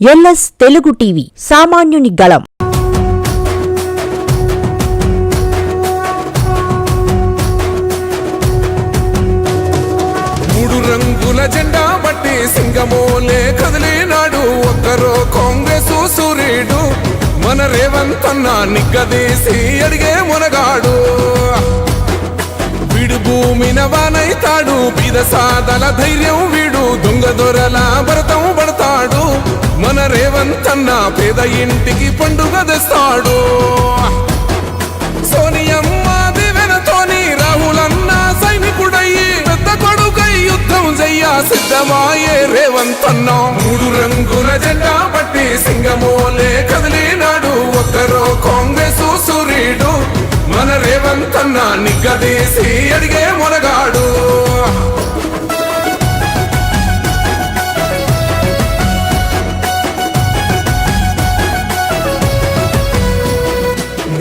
LS Telugu TV సామాన్యుని గళం. మూడు రంగుల జెండా బట్టి సింగమోలే కదిలినాడు. ఒక్కరో కాంగ్రెస్ సూర్యుడు. మన రేవంత్ అన్న నిగ్గదీసి అడిగే మునగాడు. వీడు భూమిన వానైతాడు. బీద సాదల ధైర్యం వీడు. దొంగ దొరల భరతం పడతాడు. మన రేవంత్ అన్న పేద ఇంటికి పండుగ తెస్తాడు. సోనియమ్మ దివెనతోని రాహులన్న సైనికుడయ్యి పెద్ద కొడుకై యుద్ధం చెయ్య సిద్ధమాయే రేవంతన్న. మూడు రంగుల జెండా పట్టి సింగమోలే కదిలినాడు. ఒక్కరో కాంగ్రెస్ సూర్యుడు మన రేవంతన్న నిగ్గదీసి అడిగే మునగాడు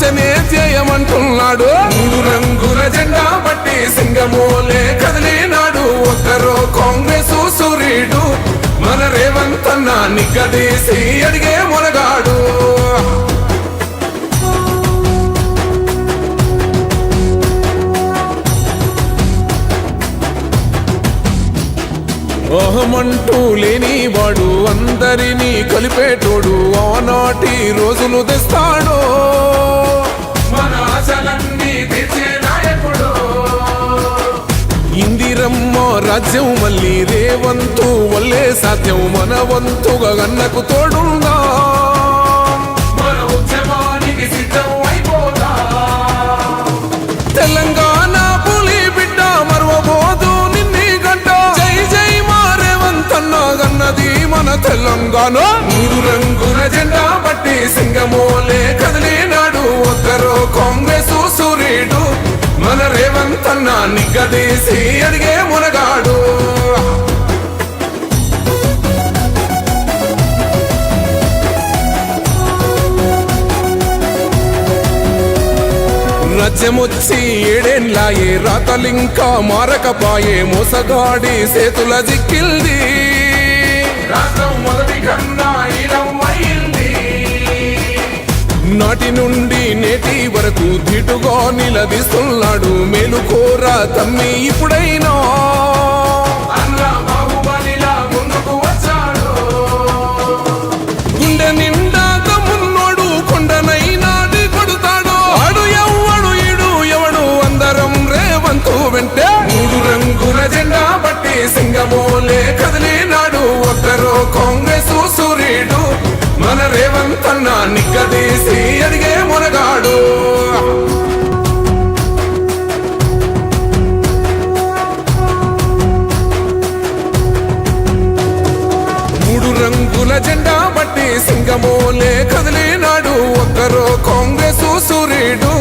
రక్షణే చేయమంటున్నాడు మూడు రంగుల జెండా పట్టి సింగమోలే కదిలినాడు. ఒక్కరో కాంగ్రెస్ సూర్యుడు. మన రేవంత్ అన్న నిగ్గదీసి అడిగే మునగాడు. అహమంటూ లేని వాడు అందరినీ కలిపేటోడు ఆనాటి రోజులు తెస్తాడు. మన ఆశలన్నీ ఇందిరమ్మ రాజ్యం మళ్ళీ రేవంతు వల్లే సాధ్యం మన వంతుగా గన్నకు తోడుందా? నిగ్గదీసి అడిగే మునగాడు. రాజ్యమొచ్చి ఏడేన్లాయే రాతలింకా మారకపాయే మోసగాడి సేతుల జిక్కిల్ది. రాష్ట్రం మొదటి కన్నా నాటి నుండి నేటి వరకు ధీటుగా నిలదీస్తున్నాడు. మేలుకోరా తమ్మి ఇప్పుడైనా. ఎవడు అందరం రేవంతు రంగుల జెండా సింగమోలే కదిలినాడు. ఒక్కరో కాంగ్రెస్ సూర్యుడు రేవంత్ అన్న నిగ్గదీసి అడిగే మునగాడు. మూడు రంగుల జెండా బట్టి సింగమోలే కదిలినాడు. ఒక్కరో కాంగ్రెస్ సూర్యుడు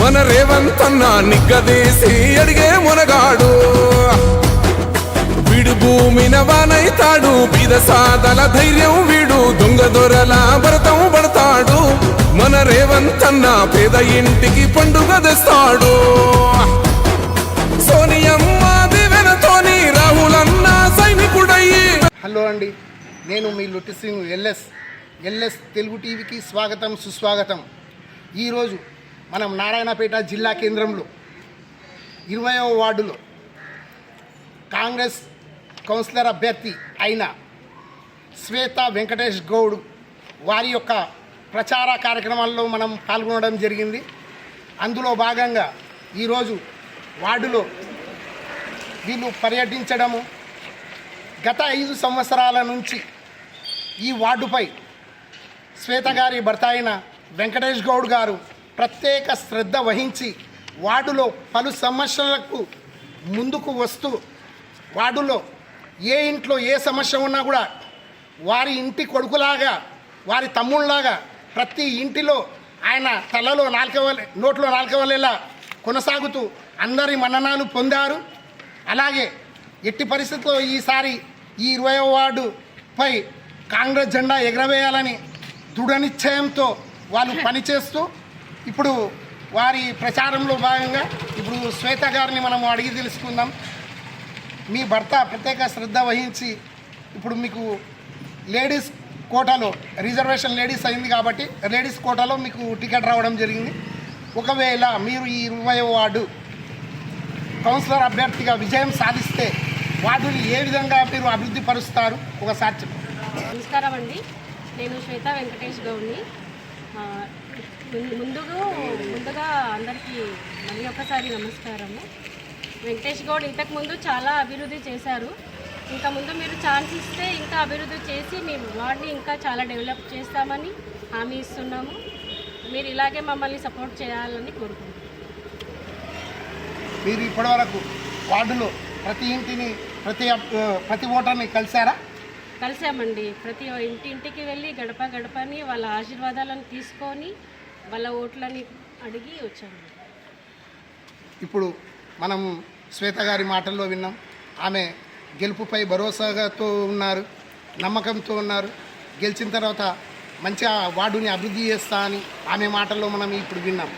మన రేవంత్ అన్న నిగ్గదీసి అడిగే మునగాడు. విడు భూమిన వానైతాడు. బిద సాదల ధైర్యం దొంగ దొరల భరతం పడతాడు. మన రేవంత్ అన్న పేద ఇంటికి పండుగ తెస్తాడు. సోనియమ్మ దివెనతోని రాహులన్న సైనికుడయ్యి హలో అండి నేను మీ లొట్టి సింగ్ ఎల్ఎస్. ఎల్ఎస్ తెలుగు టీవీకి స్వాగతం సుస్వాగతం. ఈరోజు మనం నారాయణపేట జిల్లా కేంద్రంలో ఇరవయవ వార్డులో కాంగ్రెస్ కౌన్సిలర్ అభ్యర్థి అయిన శ్వేత వెంకటేష్ గౌడ్ వారి యొక్క ప్రచార కార్యక్రమాల్లో మనం పాల్గొనడం జరిగింది. అందులో భాగంగా ఈరోజు వార్డులో వీళ్ళు పర్యటించడము. గత ఐదు సంవత్సరాల నుంచి ఈ వార్డుపై శ్వేత గారి భర్త అయిన వెంకటేష్ గౌడ్ గారు ప్రత్యేక శ్రద్ధ వహించి వార్డులో పలు సమస్యలకు ముందుకు వస్తూ వార్డులో ఏ ఇంట్లో ఏ సమస్య ఉన్నా కూడా వారి ఇంటి కొడుకులాగా వారి తమ్ముళ్ళలాగా ప్రతి ఇంటిలో ఆయన తలలో నాలుకవల నోట్లో నాలుకవలేలా కొనసాగుతూ అందరి మన్ననాలు పొందారు. అలాగే ఎట్టి పరిస్థితుల్లో ఈసారి ఈ ఇరవై వార్డుపై కాంగ్రెస్ జెండా ఎగరవేయాలని దృఢ నిశ్చయంతో వాళ్ళు పనిచేస్తూ ఇప్పుడు వారి ప్రచారంలో భాగంగా ఇప్పుడు శ్వేత గారిని మనం అడిగి తెలుసుకుందాం. మీ భర్త ప్రత్యేక శ్రద్ధ వహించి ఇప్పుడు మీకు లేడీస్ కోటాలో రిజర్వేషన్ లేడీస్ అయింది కాబట్టి లేడీస్ కోటాలో మీకు టికెట్ రావడం జరిగింది. ఒకవేళ మీరు ఈ ఇరవై వార్డు కౌన్సిలర్ అభ్యర్థిగా విజయం సాధిస్తే వార్డుని ఏ విధంగా మీరు అభివృద్ధి పరుస్తారు? ఒకసారి చెప్పండి నమస్కారం అండి. నేను శ్వేత వెంకటేష్ గౌడ్ని. ముందుగా ముందుగా అందరికీ మళ్ళీ ఒకసారి నమస్కారము. వెంకటేష్ గౌడ్ ఇంతకుముందు చాలా అభివృద్ధి చేశారు. ఇంకా ముందు మీరు ఛాన్స్ ఇస్తే ఇంకా అభివృద్ధి చేసి మీ వార్డ్ని ఇంకా చాలా డెవలప్ చేస్తామని హామీ ఇస్తున్నాము. మీరు ఇలాగే మమ్మల్ని సపోర్ట్ చేయాలని కోరుకుంటున్నాను మీరు ఇప్పటివరకు వార్డులో ప్రతి ఇంటిని ప్రతి ప్రతి ఓటర్ని కలిశారా? కలిసామండి. ప్రతి ఇంటి ఇంటికి వెళ్ళి గడప గడపని వాళ్ళ ఆశీర్వాదాలను తీసుకొని వాళ్ళ ఓట్లని అడిగి వచ్చాము. ఇప్పుడు మనం శ్వేత గారి మాటల్లో విన్నాం. ఆమె గెలుపుపై భరోసాతో ఉన్నారు నమ్మకంతో ఉన్నారు. గెలిచిన తర్వాత మంచిగా వార్డుని అభివృద్ధి చేస్తా అని ఆమె మాటల్లో మనం ఇప్పుడు విన్నాం.